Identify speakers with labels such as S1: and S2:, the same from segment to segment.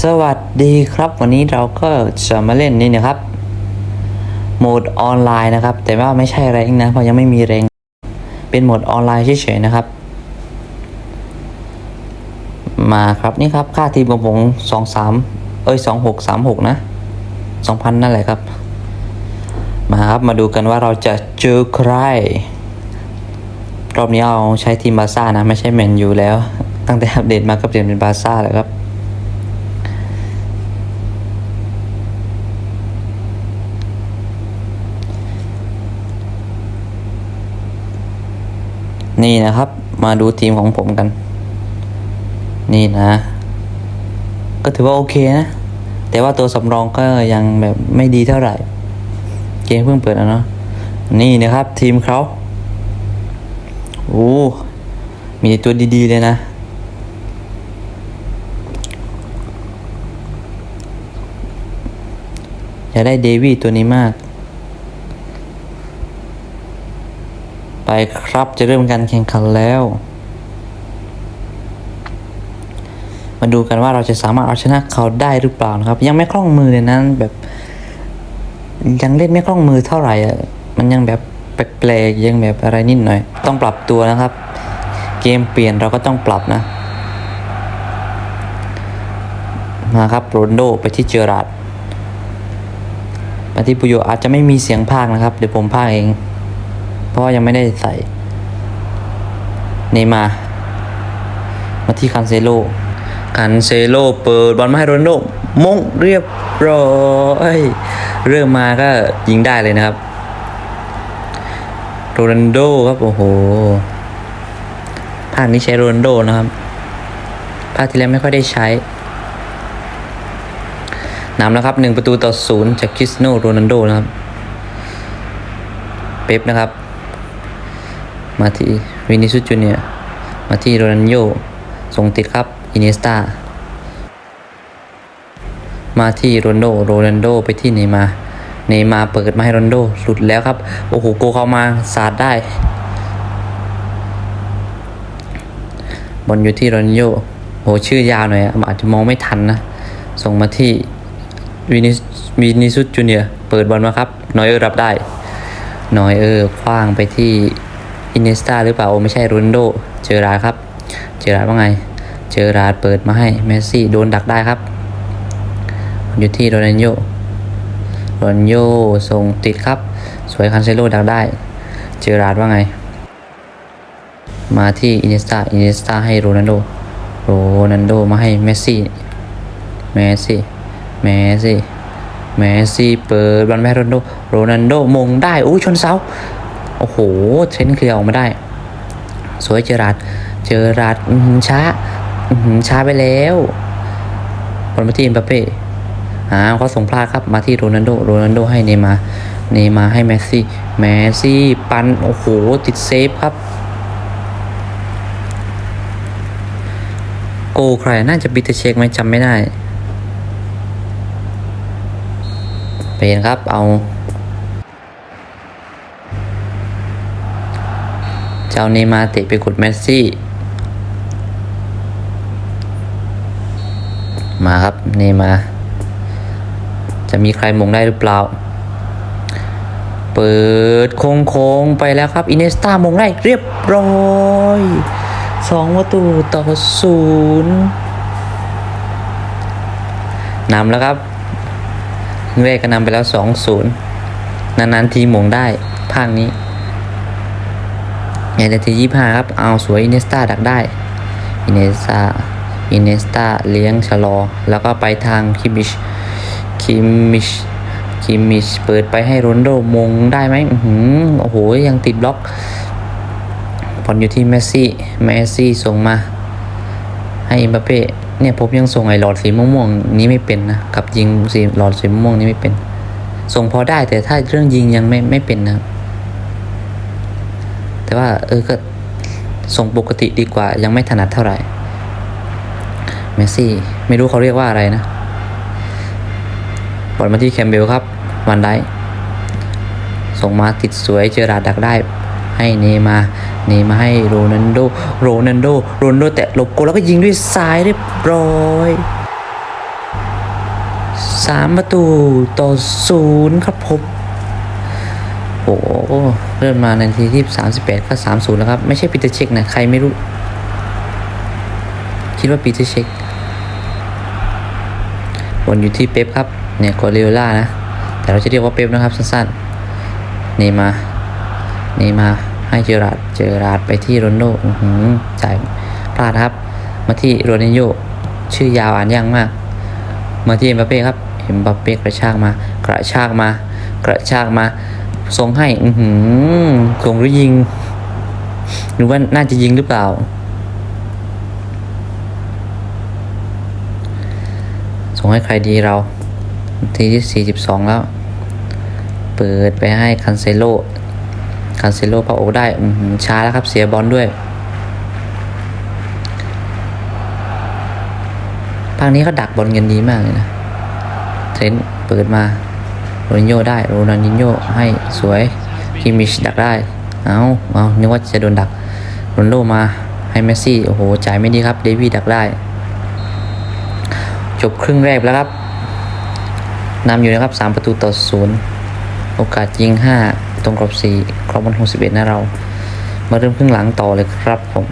S1: สวัสดีครับ วันนี้เราก็จะมาเล่นนี่นะครับโหมดออนไลน์นะครับ แต่ว่าไม่ใช่แรงนะเพราะยังไม่มีแรงเป็นโหมดออนไลน์เฉยๆนะครับ มาครับนี่ครับค่าทีมของผมสองสามเอ้ยสองหกสามหกนะสองพันนั่นแหละครับ มาครับมาดูกันว่าเราจะเจอใคร รอบนี้เอาใช้ทีมบาซ่านะ ไม่ใช่แมนยูแล้ว ตั้งแต่อัปเดตมาก็เปลี่ยนเป็นบาซ่าแล้วครับ นี่นะครับ มาดูทีมของผมกัน นี่นะ ก็ถือว่าโอเคนะ แต่ว่าตัวสำรองก็ยังแบบไม่ดีเท่าไหร่ เกมเพิ่งเปิดอะเนาะนี่นะครับ ทีมเขาโอ้มีตัวดีๆเลยนะอยากได้เดวี่ตัวนี้มาก ไป ครับจะเริ่มการแข่งขันแล้ว มาดูกันว่าเราจะสามารถเอาชนะเขาได้หรือเปล่านะครับ ยังไม่คล่องมือเลยนะแบบ ยังเล่นไม่คล่องมือเท่าไหร่อะมันยังแบบแปลกๆยังแบบอะไรนิดหน่อย ต้องปรับตัวนะครับ เกมเปลี่ยนเราก็ต้องปรับนะ มาครับโรนโดไปที่เจอราร์ดมาที่ปุโยอาจจะไม่มีเสียงพากนะครับ เดี๋ยวผมพากเอง เพราะว่ายังไม่ได้ใส่ เนย์มา มาที่คันเซโล คันเซโลเปิดบอลมาให้โรนโดมงเรียบร้อยเริ่มมาก็ยิงได้เลยนะครับ โรนัลโดครับ โอ้โหภาคนี้ใช้โรนัลโดนะครับภาคที่แล้วไม่ค่อยได้ใช้นำแล้วครับหนึ่งประตูต่อศูนย์จากคริสโนโรนัลโดนะครับ เป๊ปนะครับ มาที่วินิซุจูเนียมาที่โรนัลโยส่งติดครับอินเนสตามาที่โรนโดโรนัลโดไปที่เนยมาเนยมาเปิดมาให้โรนโดหลุดแล้วครับ โอ้โหโกเข้ามาสาดได้ บอลอยู่ที่โรนัลโยโหชื่อยาวหน่อยอะอาจจะมองไม่ทันนะ ส่งมาที่วินิสวินิซุจูเนียเปิดบอลมาครับนอยเออร์รับได้นอยเออร์คว้างไปที่ อินเนสตาหรือเปล่าโอ้ไม่ใช่โรนโด เจอราครับ เจอราว่าไง เจอราเปิดมาให้เมสซี่โดนดักได้ครับ อยู่ที่โรนันโยโรนันโยส่งติดครับ สวยคันเซโลดักได้ เจอราว่าไง มาที่อินเนสตาอินเนสตาให้โรนันโด โรนันโดมาให้เมสซี่ เมสซี่ เมสซี่เมสซี่เปิดบอลไปให้โรนันโด โรนันโดมงได้ อู้ชนเสา อ้โหเทรนเคลียร์ออกมาได้ สวยเจอราร์ดเจอราร์ดช้าช้าไปแล้วบอลมาที่อินปเป้อ่าเขาส่งพลาดครับมาที่โรนัลโดโรนัลโดให้เนมาเนมาให้เมสซี่เมสซี่ปันโอ้โหติดเซฟครับ โกใครน่าจะบิตเชคไหมจำไม่ได้เป็นครับเอา เจ้าเนมาร์เตะไปกดเมสซี่ มาครับเนมาร์จะมีใครมงได้หรือเปล่า เปิดโค้งๆไปแล้วครับ อินเนสตามงได้เรียบร้อยสองประตูต่อศูนย์นำแล้วครับครึ่งแรกก็นำไปแล้วสองศูนย์นานๆทีมงได้ภาคนี้ ในนาทียี่ห้าครับ เอาสวยอินเนสตาดักได้ อินเนสตาอินเนสตาเลี้ยงชะลอ แล้วก็ไปทางคิมิช คิมิช คิมิช เปิดไปให้โรนโดมงได้ไหมอื้อหือโอ้โห ยังติดบล็อกบอลอยู่ที่เมสซี่ เมสซี่ส่งมา ให้อิมบัปเป้ เนี่ยผมยังส่งไอ้หลอดสีม่วงๆนี้ไม่เป็นนะ กับยิงสีหลอดสีม่วงนี้ไม่เป็น ส่งพอได้แต่ถ้าเรื่องยิงยังไม่ไม่เป็นนะครับ แต่ว่าเออก็ส่งปกติดีกว่ายังไม่ถนัดเท่าไหร่เมสซี่ไม่รู้เขาเรียกว่าอะไรนะบอลมาที่แคมเบลครับวันไดส่งมาติดสวยเจอราดดักได้ให้เนย์มาเนย์มาให้โรนันโดโรนันโดโรนันโดแตะหลบโกแล้วก็ยิงด้วยซ้ายเรียบร้อยสามประตูต่อศูนย์ครับผม โอ้โหเริ่มมาในาทีที่สามสิบแปดก็สามศูนย์แล้วครับ ไม่ใช่ปีเตอร์เช็คนะใครไม่รู้ คิดว่าปีเตอร์เช็ควนอยู่ที่เป๊ปครับ เนี่ยกอริโอล่านะ แต่เราจะเรียกว่าเป๊ปนะครับสั้นๆ นี่มานี่มาให้เจอราดเจอราดไปที่โรนโดอือหือจ่ายพลาดครับ มาที่โรนิโยชื่อยาวอ่านยากมาก มาที่เอ็มบัปเป้ครับเอ็มบัปเป้กระชากมากระชากมากระชากมา ส่งให้ อือหือส่งหรือยิง หรือว่าน่าจะยิงหรือเปล่า ส่งให้ใครดีเรา ทีที่ 42 แล้ว เปิดไปให้คันเซโลคันเซโลพาโอได้อืช้าแล้วครับเสียบอลด้วยภาคนี้เขาดักบอลกันดีมากเลยนะ เทรนต์เปิดมา โรนัลโยได้โรนัลดินโยให้สวยคิมิชดักได้เอาเอานึกว่าจะโดนดักโรนโดมาให้เมสซี่โอ้โหจ่ายไม่ดีครับเดวี่ดักได้ จบครึ่งแรกแล้วครับนำอยู่นะครับ 3 ประตูต่อศูนย์โอกาสยิง 5 ตรงกรอบ4ครอบบอล61นะเรา มาเริ่มครึ่งหลังต่อเลยครับผม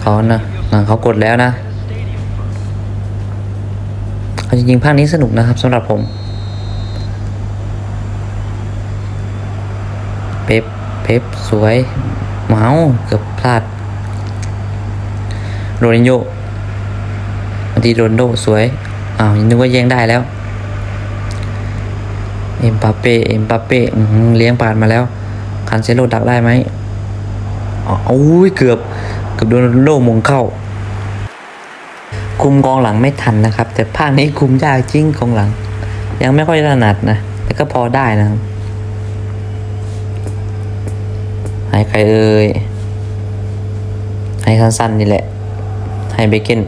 S1: เขานะหลังเขากดแล้วนะ เอาจริงๆภาคนี้สนุกนะครับสำหรับผมเป๊ปเป๊ปสวย เมาเกือบพลาดโรนิโยมาดีโรนโดสวย อ้าวนึกว่าแย่งได้แล้ว เอ็มปาเป้ เอ็มปาเป้เลี้ยงผ่านมาแล้ว คันเซโลดักได้ไหมอุ้ยเกือบ เกือบโดนโลโดมงเข้า คุมกองหลังไม่ทันนะครับ แต่ภาคนี้คุมยากจริงกองหลัง ยังไม่ค่อยถนัดนะ แต่ก็พอได้นะครับให้ใครเอ่ยให้สั้นๆนี่แหละ ให้เบเกน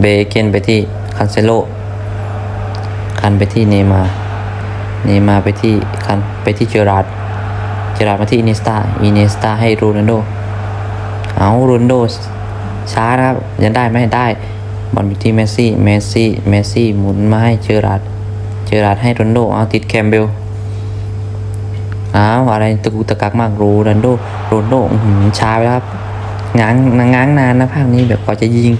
S1: เบเกนไปที่คันเซโลคันไปที่เนมาเนมาไปที่คันไปที่เจอราร์ดเจอราร์ดมาที่อินเนสตาอินเนสตาให้โรนัลโดเอาโรนัลโดช้านะครับยังได้ไหมได้ บอลอยู่ที่เมสซี่ เมสซี่ เมสซี่หมุนมาให้เจอราดเจอราดให้โรนโด เอาติดแคมเบลอ้าวอะไรตะกุตะกักมากโรนัลโดโรนโดหือช้าไปแล้วครับง้างง้างนานนะภาคนี้แบบกว่าจะยิง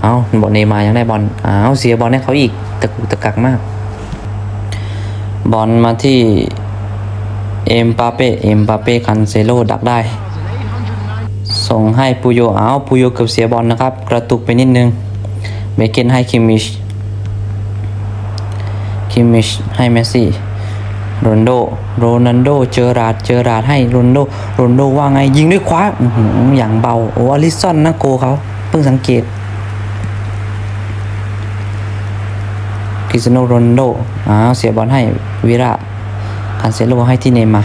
S1: เอาบอลเนมายังได้บอลอ้าวเสียบอลให้เขาอีกตะกุตะกักมาก บอลมาที่เอ็มปาเป้เอ็มปาเป้คันเซโลดักได้ ส่งให้ปูโยอ้าวปูโยเกือบเสียบอลนะครับ กระตุกไปนิดนึงเบเกนให้คิมมิชคิมมิชให้เมสซี่โรนโดโรนันโดเจอราดเจอราดให้โรนโดโรนโดว่าไงยิงด้วยขวาอื้อหือย่างเบาโอ้อลิสันนะโกเขาเพิ่งสังเกตคริสโนโรนโดอ้าวเสียบอลให้วิราคันเซโลให้ที่เนมา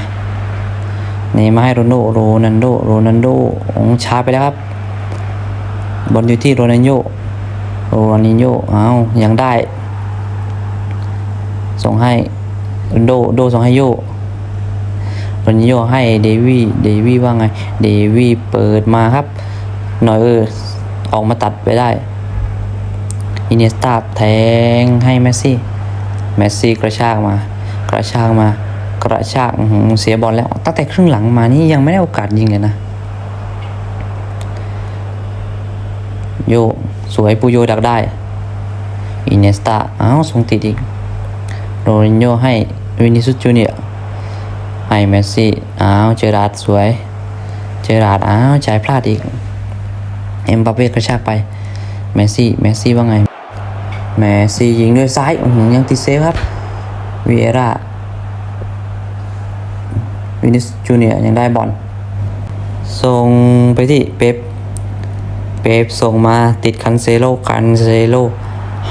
S1: นย์มาให้โรนโดโรนันโดโรนันโดองช้าไปแล้วครับบอลอยู่ที่โรนันโยโรนันโยเอายังได้ ส่งให้โดโดส่งให้โยโรนันโยให้เดวี่เดวี่ว่าไงเดวี่เปิดมาครับ หน่อยเออออกมาตัดไปได้อินเนสตาแทงให้เมสซี่เมสซี่กระชากมากระชากมา กระชากเสียบอลแล้วตั้งแต่ครึ่งหลังมานี่ยังไม่ได้โอกาสยิงเลยนะ โยสวยปูโยดักได้ อินเนสตาอ้าวส่งติดอีกโรนิโยให้วินิซุจูเนียให้เมสซี่อ้าวเจอราดสวย เจอราดอ้าวจ่ายพลาดอีก เอ็มบัปเป้กระชากไป เมสซี่เมสซี่ว่าไง เมสซี่ยิงด้วยซ้ายอยังติดเซฟครับวีเอร่า วินิสจูเนียยังได้บอลส่งไปที่เป๊ป เป๊ปส่งมาติดคันเซโลคันเซโล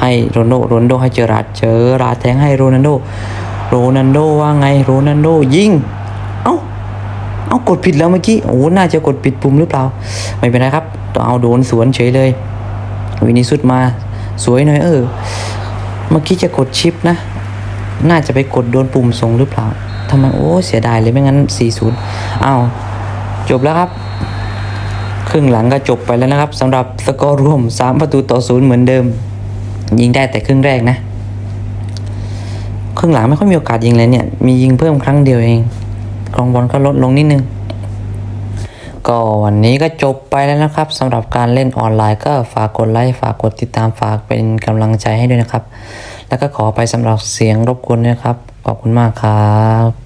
S1: ให้โรนโดโรนโดให้เจอราดเจอราดแทงให้โรนันโด โรนันโดว่าไงโรนันโดยิง เอ้า เอากดผิดแล้วเมื่อกี้ โอ้ น่าจะกดผิดปุ่มหรือเปล่า ไม่เป็นไรครับต้องเอาโดนสวนเฉยเลย วินิสุดมาสวยหน่อยเออ เมื่อกี้จะกดชิปนะ น่าจะไปกดโดนปุ่มส่งหรือเปล่า ทำไมโอ้เสียดายเลยไม่งั้น 40อ้าวจบแล้วครับ ครึ่งหลังก็จบไปแล้วนะครับสำหรับสกอร์รวม 3 ประตูต่อศูนย์เหมือนเดิม ยิงได้แต่ครึ่งแรกนะ ครึ่งหลังไม่ค่อยมีโอกาสยิงเลยเนี่ย มียิงเพิ่มครั้งเดียวเองครองบอลก็ลดลงนิดนึงก็วันนี้ก็จบไปแล้วนะครับสำหรับการเล่นออนไลน์ก็ฝากกดไลค์ฝากกดติดตามฝากเป็นกำลังใจให้ด้วยนะครับ แล้วก็ขอไปสำหรับเสียงรบกวนนะครับ ขอบคุณมากครับ